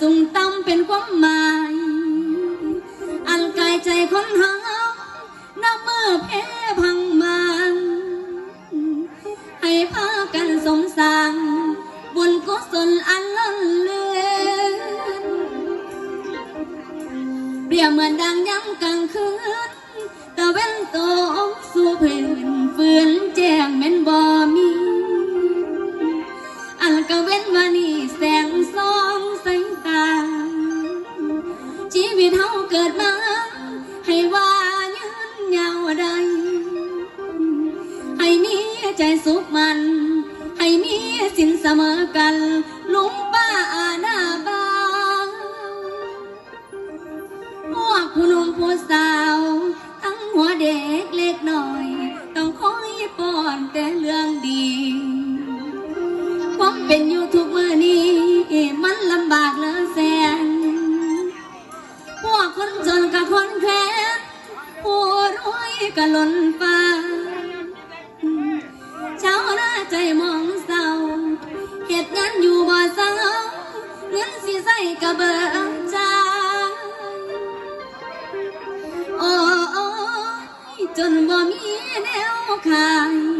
สูงต่ำเป็นความหมาย อันกายใจคนหาน้ำมือเพพังมันให้พากันสมสางบุญกุศลอันล้นเลือนเปรียบเหมือนดังย้ำกลางคืนตะเว้นตกสู่พื้นฝืนแจ้งแม่นบ่มี อันกะเว้นว่านี่ กิดมา ให้ว่ายืนยาวใด ให้มีใจสุขมัน ให้มีสินเสมอกัน ลุงป้าอาณาบางพวกผู้หนุ่มผู้สาว ทั้งหัวเด็กเล็กหน่อย ต้องคอยป้อนแต่เรื่องดี กะล้นฟ้าเช้าหน้าใจมองเศร้าเหตุงานอยู่บ่เศร้าเงินสิใส่กะเบิงใจโอ้ยจนบ่มีแนวขาย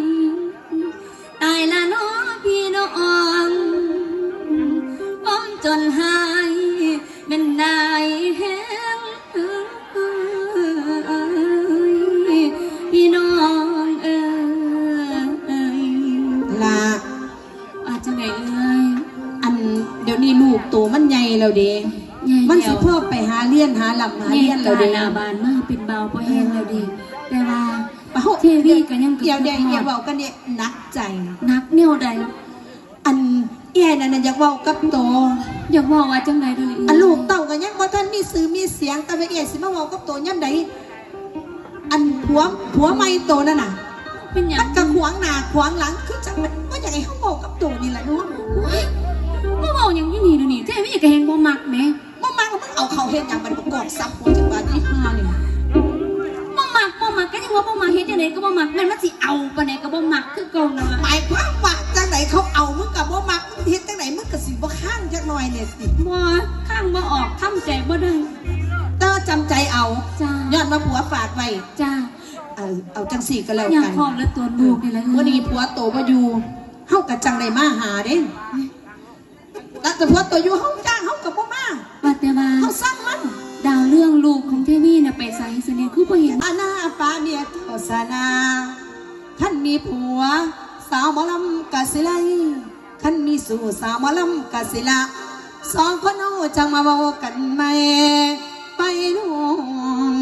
แล้วเด้ใหญ่มันสิแล้วพ่อไปหาเลี้ยนหาหลับหาเรีเลี้ยยนนเราแล้วเดเด้นาบานมากเป็นเบาเพราะแห้งแล้วดีแต่ว่าเอ้าเทวีก็ยังเดี๋ยวเดี๋ยวอย่าเว้ากันเนี่ยหนักใจนักเนี่ยวใดอันแย่นั่นน่ะอยากเว้ากับโตอยากบอกว่าจังใดเดูอันลูกเต้าก็ยังบ่ทันมีสื่อมีเสียงแต่ว่าแย่สิมาเว้ากับโตยามใดอันผัวผัวใหม่โตนั่นน่ะเป็นหยัมังนก็ขวางหน้าขวางหลังคือจังมันบ่อยากให้เฮาเว้ากับโตนี่แหละเนาะ บ่บอกอย่างนี้นี่ดูนี่เทวีก็เห็นบ่มักแหมบ่มาแล้วมึงเอาเข้าเฮ็ดหยังมันประกอบซับหัวจังว่านี่ห่านี่บ่มักบ่มักก็ยังว่าบ่มักเฮ็ดจังไดก็บ่มักแม่นมันสิเอาปานใดก็บ่มักคือเก่านั่นล่ะหมายความว่าจังไหนเขาเอามึงกับบ่มักมึงเฮ็ดจังไหนมึงก็สิบ่ข้างจักหน่อยเนี่ยสิบ่ข้างบ่ออกทำใจบ่ได้เตอจำใจเอาจ้าย้อนมาผัวฝากไว้จ้าเอาเอาจังสี่ก็แล้วอยากกันขอบแล้วตัวลูกนี่แหละวันนี้ผัวโตบ่อยู่เฮาก็จังได้มาหาเด้ แล้วแต่ผัวโตอยู่เฮาจ้างเฮาก็บ่มาว่าแต่ว่าเฮาสร้างมันดาวเรื่องลูกของเทวีน่ะไปไสซะเนี่ยคือบ่เห็นอาณาฟ้าเมียโฆษณาท่านมีผัว สาวหมอลำกะสิไลคันมีสู่สาวหมอลำกะสิละสองคนเอาจังมาเว้ากันไหมไปร่วม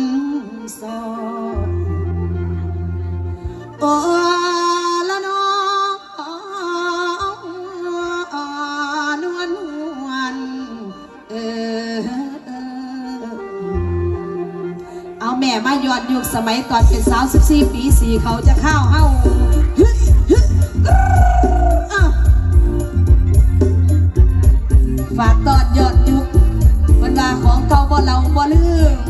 สอน สมัยตอนเป็นสาวสิบสี่ปีสี่เขาจะข้าวเฮ้าฝากตอดยอดยุกบรรดาของเก่าบ่เราบ่ลืม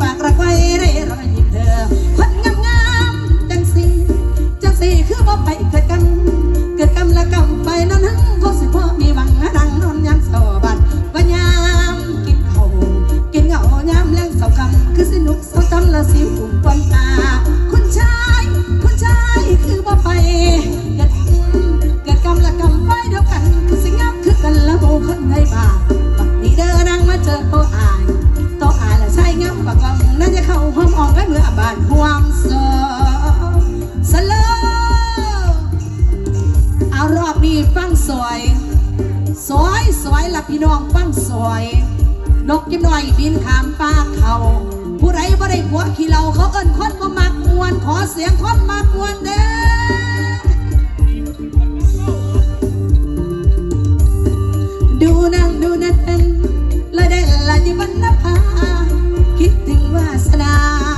ปากระไว้เร่ร่อนยิ้มเธอคนงามงามจังสีจังสีคือบ่ไปเกิดกัน เกิดกรรมละกรรมไปนั่นหั้งบ่สิพ่อมีหวังนะดังนอนยามสวัสดิ์ว่ายามกินเขากินเหงายามแรงเสากรรมคือสนุกเสาจำละสิวานห่วงเสือสเอารอบนี้ฟังสวย สวยสวยละพี่น้องฟังสวย นกจิ้มหน่อยบินขามป้าเขาผู้ไรบ่ได้หัวขี้เราเขาเอิ้นคนมามักมวนขอเสียงคนมากวนเด้ดูนางดูนั่นละเด่นละยิบันนภาคิดถึงวาสนา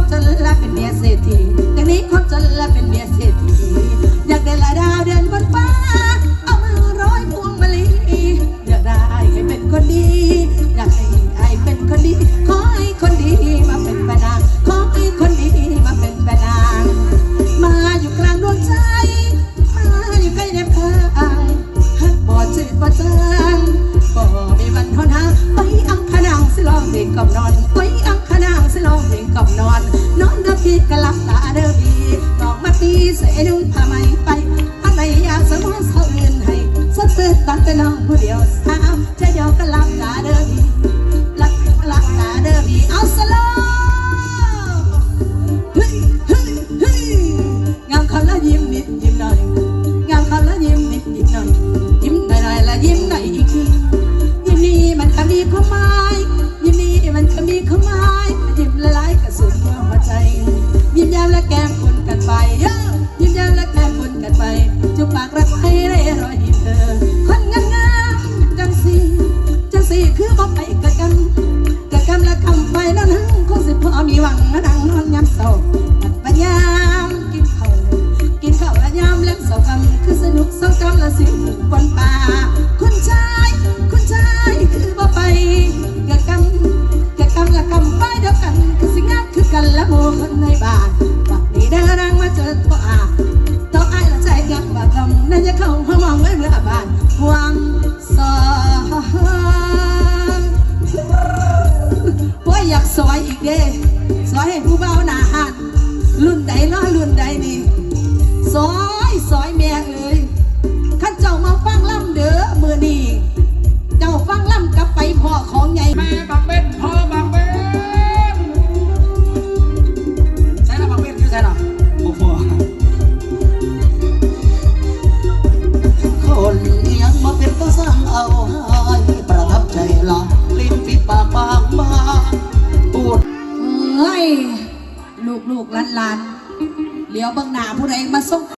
เด้อพี่ดอกมาตีใส่นุ่งผ้าไหมไปอะไรอยากสมองเขาเงินให้สดตื่นตั้งแต่น้องผู้เดียวสามจะยอกกะลับตาเด้อพี่ ด้สอนให้ผู้เบาหนาหันรุ่นใดล่ะรุ่นใดนี่สอน